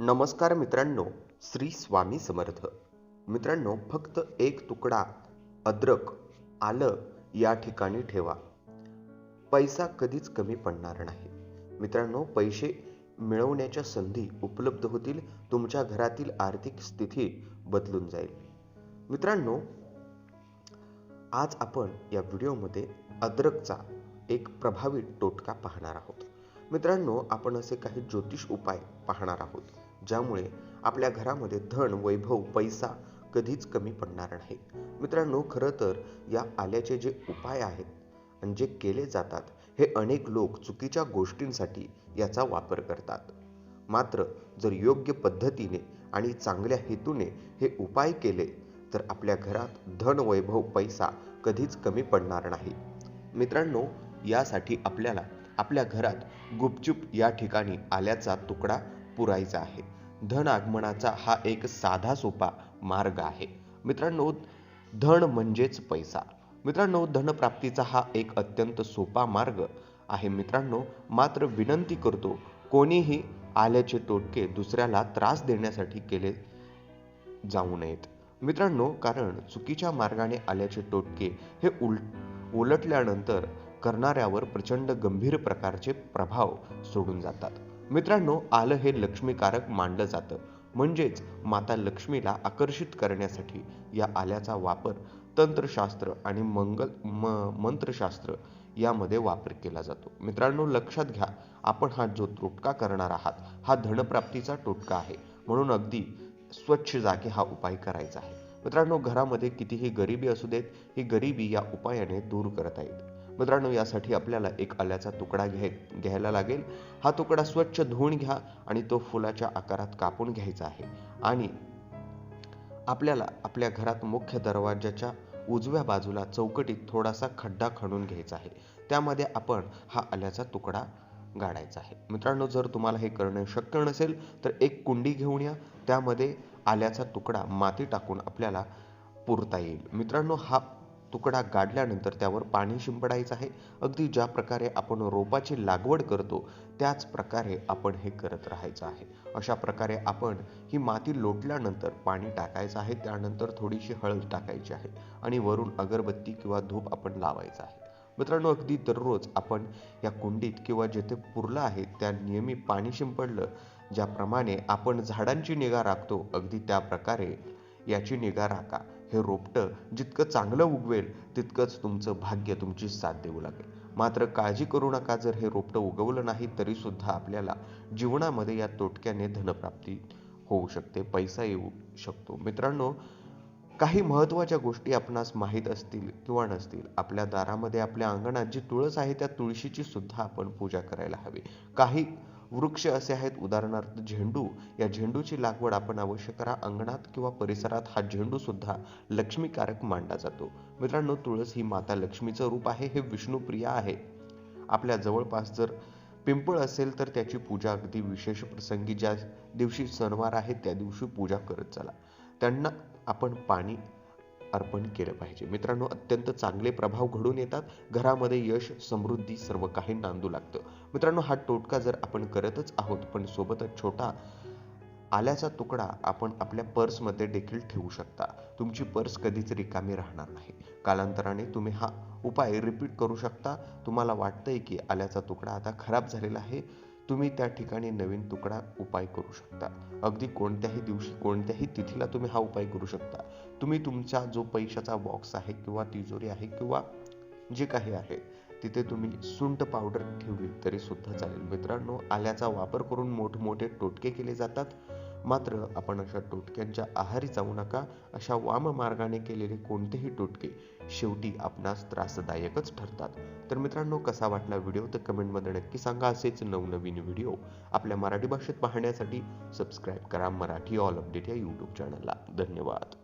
नमस्कार मित्रांनो श्री स्वामी समर्थ. मित्रांनो फक्त एक तुकडा अद्रक आलं या ठिकाणी ठेवा. पैसा कधीच कमी पडणार नाही. मित्रांनो पैसे मिळवण्याच्या संधी उपलब्ध होतील तुमच्या घरातील आर्थिक स्थिती बदलून जाईल. मित्रांनो आज आपण या व्हिडिओमध्ये अद्रकचा एक प्रभावी टोटका पाहणार आहोत. मित्रांनो आपण असे काही ज्योतिष उपाय पाहणार आहोत. ज्यामुळे आपल्या घरामध्ये धन वैभव पैसा कधीच कमी पडणार नाही. मित्रांनो खरं तर या आल्याचे जे उपाय आहेत आणि जे केले जातात हे अनेक लोक चुकीच्या गोष्टींसाठी याचा वापर करतात. मात्र जर योग्य पद्धतीने आणि चांगल्या हेतूने हे उपाय केले तर आपल्या घरात धन वैभव पैसा कधीच कमी पडणार नाही. मित्रांनो यासाठी आपल्याला आपल्या घरात गुपचूप या ठिकाणी आल्याचा तुकडा पुरायचा आहे. धन आगमनाचा हा एक साधा सोपा मार्ग आहे. मित्रांनो धन म्हणजेच पैसा. मित्रांनो धनप्राप्तीचा हा एक अत्यंत सोपा मार्ग आहे. मित्रांनो मात्र विनंती करतो कोणीही आल्याचे तोटके दुसऱ्याला त्रास देण्यासाठी केले जाऊ नयेत. मित्रांनो कारण चुकीच्या मार्गाने आल्याचे टोटके हे उल उलटल्यानंतर करणाऱ्यावर प्रचंड गंभीर प्रकारचे प्रभाव सोडून जातात. मित्रांनो आलं हे लक्ष्मीकारक मानलं जातं. म्हणजेच माता लक्ष्मीला आकर्षित करण्यासाठी या आल्याचा वापर तंत्रशास्त्र आणि मंगल म मंत्रशास्त्र यामध्ये वापर केला जातो. मित्रांनो लक्षात घ्या आपण हा जो टोटका करणार आहात हा धनप्राप्तीचा टोटका आहे. म्हणून अगदी स्वच्छ जागी हा उपाय करायचा आहे. मित्रांनो घरामध्ये कितीही गरिबी असू देत ही गरिबी या उपायाने दूर करता येईल मित्रांनो यासाठी आपल्याला एक आल्याचा तुकडा घ्याय घ्यायला लागेल. हा तुकडा स्वच्छ धुवून घ्या आणि तो फुलाच्या आकारात कापून घ्यायचा आहे. आणि आपल्याला आपल्या घरात मुख्य दरवाजाच्या उजव्या बाजूला चौकटीत थोडासा खड्डा खणून घ्यायचा आहे. त्यामध्ये आपण हा आल्याचा तुकडा गाडायचा आहे. मित्रांनो जर तुम्हाला हे करणं शक्य नसेल तर एक कुंडी घेऊन या. त्यामध्ये आल्याचा तुकडा माती टाकून आपल्याला पुरता येईल. मित्रांनो हा तुकडा गाडल्यानंतर त्यावर पाणी शिंपडायचं आहे. अगदी ज्या प्रकारे आपण रोपाची लागवड करतो त्याच प्रकारे आपण हे करत राहायचं आहे. अशा प्रकारे आपण ही माती लोटल्यानंतर पाणी टाकायचं आहे. त्यानंतर थोडीशी हळद टाकायची आहे आणि वरून अगरबत्ती किंवा धूप आपण लावायचा आहे. मित्रांनो अगदी दररोज आपण या कुंडीत किंवा जेथे पुरलं आहे त्या नियमित पाणी शिंपडलं ज्याप्रमाणे आपण झाडांची निगा राखतो अगदी त्या प्रकारे याची निगा राखा. हे रोपटं जितकं चांगलं उगवेल तितकंच तुमचं भाग्य तुमची साथ देऊ लागेल. मात्र काळजी करू नका जर हे रोपटं उगवलं नाही तरी सुद्धा आपल्याला जीवनामध्ये या तोटक्याने धनप्राप्ती होऊ शकते पैसा येऊ शकतो. मित्रांनो काही महत्त्वाच्या गोष्टी आपणास माहीत असतील किंवा नसतील आपल्या दारामध्ये आपल्या अंगणात जी तुळस आहे त्या तुळशीची सुद्धा आपण पूजा करायला हवी. काही वृक्ष असे आहेत. उदाहरणार्थ झेंडू. या झेंडूची लागवड आपण अवश्य करा. अंगणात किंवा परिसरात हा झेंडू सुद्धा लक्ष्मीकारक मांडला जातो. मित्रांनो तुळस ही माता लक्ष्मीचं रूप आहे. हे विष्णुप्रिय आहे. आपल्या जवळपास जर पिंपळ असेल तर त्याची पूजा अगदी विशेष प्रसंगी ज्या दिवशी सणवार आहे त्या दिवशी पूजा करत चला. त्यांना आपण पाणी अर्पण केलं पाहिजे. मित्रांनो अत्यंत चांगले प्रभाव घडून येतात. घरामध्ये यश समृद्धी सर्व काही नांदू लागतं. मित्रांनो हा टोटका जर आपण करतच आहोत पण सोबतच छोटा आल्याचा तुकडा आपण आपल्या पर्समध्ये देखील ठेवू शकता. तुमची पर्स कधीच रिकामी राहणार नाही. कालांतराने तुम्ही हा उपाय रिपीट करू शकता. तुम्हाला वाटतंय की आल्याचा तुकडा आता खराब झालेला आहे. तुम्ही त्या ठिकाणी नवीन तुकडा उपाय करू शकता. अगदी कोणत्याही दिवशी कोणत्याही तिथीला तुम्ही हा उपाय करू शकता. तुम्ही तुमचा जो पैशाचा बॉक्स आहे किंवा तिजोरी आहे किंवा जे काही आहे तिथे तुम्ही सुंट पावडर ठेवली तरी सुद्धा चालेल. मित्रांनो आल्याचा वापर करून मोठमोठे टोटके केले जातात. मात्र आपण अशा टोटक्यांच्या आहारी जाऊ नका. अशा वाम मार्गाने केलेले कोणतेही टोटके शेवटी आपणास त्रासदायकच ठरतात. तर मित्रांनो कसा वाटला व्हिडिओ? तर कमेंटमध्ये नक्की सांगा असेच नवनवीन व्हिडिओ आपल्या मराठी भाषेत पाहण्यासाठी. सबस्क्राईब करा मराठी ऑल अपडेट या यूट्यूब चॅनलला धन्यवाद.